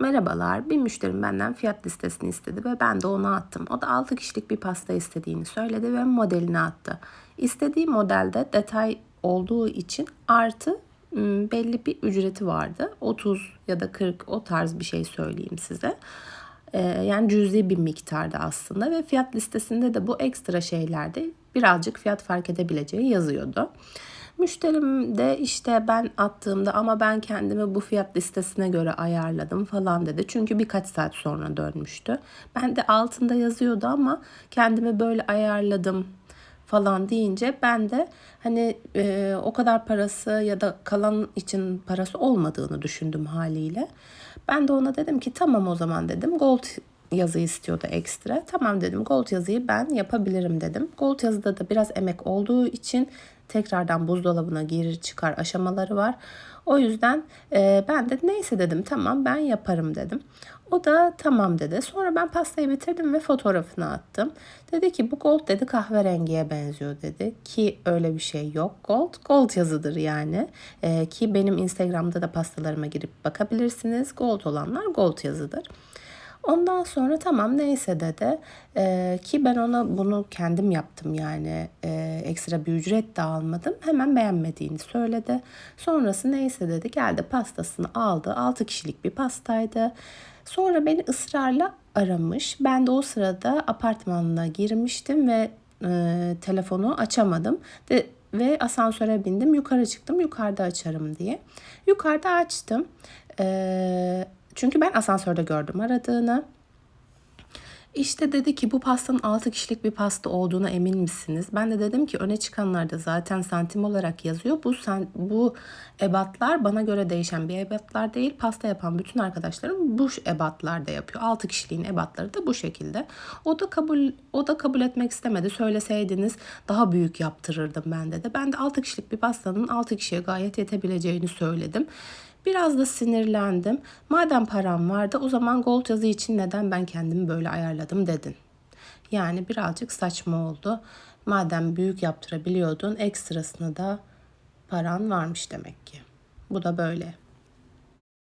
Merhabalar, bir müşterim benden fiyat listesini istedi ve ben de ona attım. O da 6 kişilik bir pasta istediğini söyledi ve modelini attı. İstediği modelde detay olduğu için artı ım, belli bir ücreti vardı. 30 ya da 40 o tarz bir şey söyleyeyim size. Ee, yani cüzi bir miktarda aslında ve fiyat listesinde de bu ekstra şeylerde birazcık fiyat fark edebileceği yazıyordu. Müşterim de işte ben attığımda ama ben kendimi bu fiyat listesine göre ayarladım falan dedi. Çünkü birkaç saat sonra dönmüştü. Ben de altında yazıyordu ama kendimi böyle ayarladım falan deyince ben de hani e, o kadar parası ya da kalan için parası olmadığını düşündüm haliyle. Ben de ona dedim ki tamam o zaman dedim gold yazı istiyordu ekstra. Tamam dedim gold yazıyı ben yapabilirim dedim. Gold yazıda da biraz emek olduğu için tekrardan buzdolabına girir çıkar aşamaları var. O yüzden e, ben de neyse dedim tamam ben yaparım dedim. O da tamam dedi. Sonra ben pastayı bitirdim ve fotoğrafını attım. Dedi ki bu gold dedi kahverengiye benziyor dedi. Ki öyle bir şey yok. Gold gold yazıdır yani. E, ki benim Instagram'da da pastalarıma girip bakabilirsiniz. Gold olanlar gold yazıdır. Ondan sonra tamam neyse dedi ee, ki ben ona bunu kendim yaptım yani ee, ekstra bir ücret de almadım. Hemen beğenmediğini söyledi. Sonrası neyse dedi geldi pastasını aldı. 6 kişilik bir pastaydı. Sonra beni ısrarla aramış. Ben de o sırada apartmanına girmiştim ve e, telefonu açamadım. De, ve asansöre bindim. Yukarı çıktım. Yukarıda açarım diye. Yukarıda açtım. Eee çünkü ben asansörde gördüm aradığını. İşte dedi ki bu pastanın 6 kişilik bir pasta olduğuna emin misiniz? Ben de dedim ki öne çıkanlarda zaten santim olarak yazıyor. Bu bu ebatlar bana göre değişen bir ebatlar değil. Pasta yapan bütün arkadaşlarım bu ebatlarda yapıyor. 6 kişiliğin ebatları da bu şekilde. O da kabul o da kabul etmek istemedi. Söyleseydiniz daha büyük yaptırırdım ben dedi. Ben de 6 kişilik bir pastanın 6 kişiye gayet yetebileceğini söyledim. Biraz da sinirlendim. Madem param vardı o zaman gold yazı için neden ben kendimi böyle ayarladım dedin. Yani birazcık saçma oldu. Madem büyük yaptırabiliyordun ekstrasını da paran varmış demek ki. Bu da böyle.